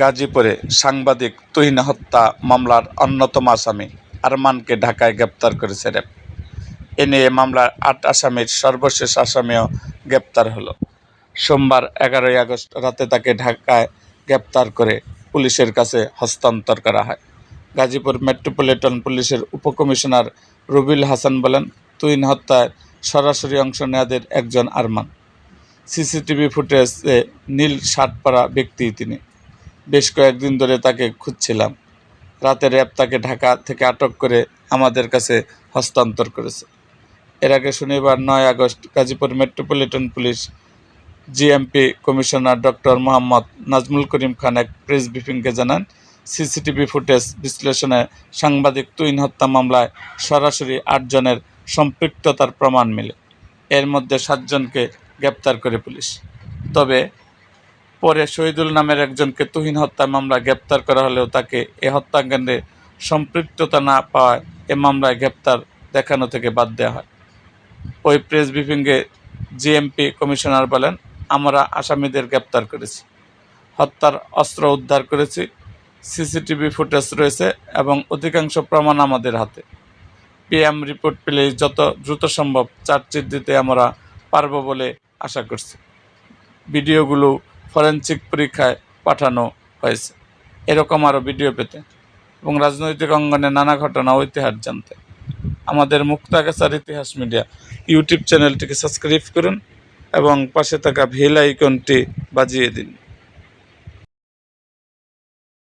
গাজীপুরে সাংবাদিক তুহিন হত্যা মামলার অন্যতম আসামি আরমানকে ঢাকায় গ্রেপ্তার করেছে র্যাব এ নিয়ে মামলার আট আসামির সর্বশেষ আসামিও গ্রেপ্তার হলো। সোমবার এগারোই আগস্ট রাতে তাকে ঢাকায় গ্রেপ্তার করে পুলিশের কাছে হস্তান্তর করা হয়। গাজীপুর মেট্রোপলিটন পুলিশের উপকমিশনার রুবিল হাসান বলেন তুইন হত্যায় সরাসরি অংশ নেয়াদের একজন আরমান। সিসিটিভি ফুটেজে নীল শার্ট পরা ব্যক্তি তিনি। বেশ কয়েকদিন ধরে তাকে খুঁজছিলাম। রাতে র্যাব তাকে ঢাকা থেকে আটক করে আমাদের কাছে হস্তান্তর করেছে। এর আগে শনিবার নয় August Gazipur metropolitan police GMP commissioner doctor Mohammad Nazmul Karim Khan এক প্রেস ব্রিফিংকে জানান, সিসিটিভি ফুটেজ বিশ্লেষণে সাংবাদিক তুইন হত্যা মামলায় সরাসরি আটজনের সম্পৃক্ততার প্রমাণ মেলে। এর মধ্যে সাতজনকে গ্রেপ্তার করে পুলিশ। তবে পরে শহীদুল নামের একজনকে তুহিন হত্যা মামলা গ্রেপ্তার করা হলেও তাকে এ হত্যাকাণ্ডে সম্পৃক্ততা না পাওয়ায় এ মামলায় গ্রেপ্তার দেখানো থেকে বাদ দেওয়া হয়। ওই প্রেস ব্রিফিংয়ে জিএমপি কমিশনার বলেন, আমরা আসামিদের গ্রেপ্তার করেছি, হত্যার অস্ত্র উদ্ধার করেছি, সিসিটিভি ফুটেজ রয়েছে এবং অধিকাংশ প্রমাণ আমাদের হাতে। পিএম রিপোর্ট পেলে যত দ্রুত সম্ভব চার্জশিট দিতে আমরা পারব বলে আশা করছি। ভিডিওগুলো ফরেনসিক পরীক্ষায় পাঠানো হয়েছে। এরকম আরও ভিডিও পেতে এবং রাজনৈতিক অঙ্গনে নানা ঘটনা ঐতিহাস জানতে। আমাদের মুক্তাগাছার ইতিহাস মিডিয়া ইউটিউব চ্যানেলটিকে সাবস্ক্রাইব করুন এবং পাশে থাকা ভিল আইকনটি বাজিয়ে দিন।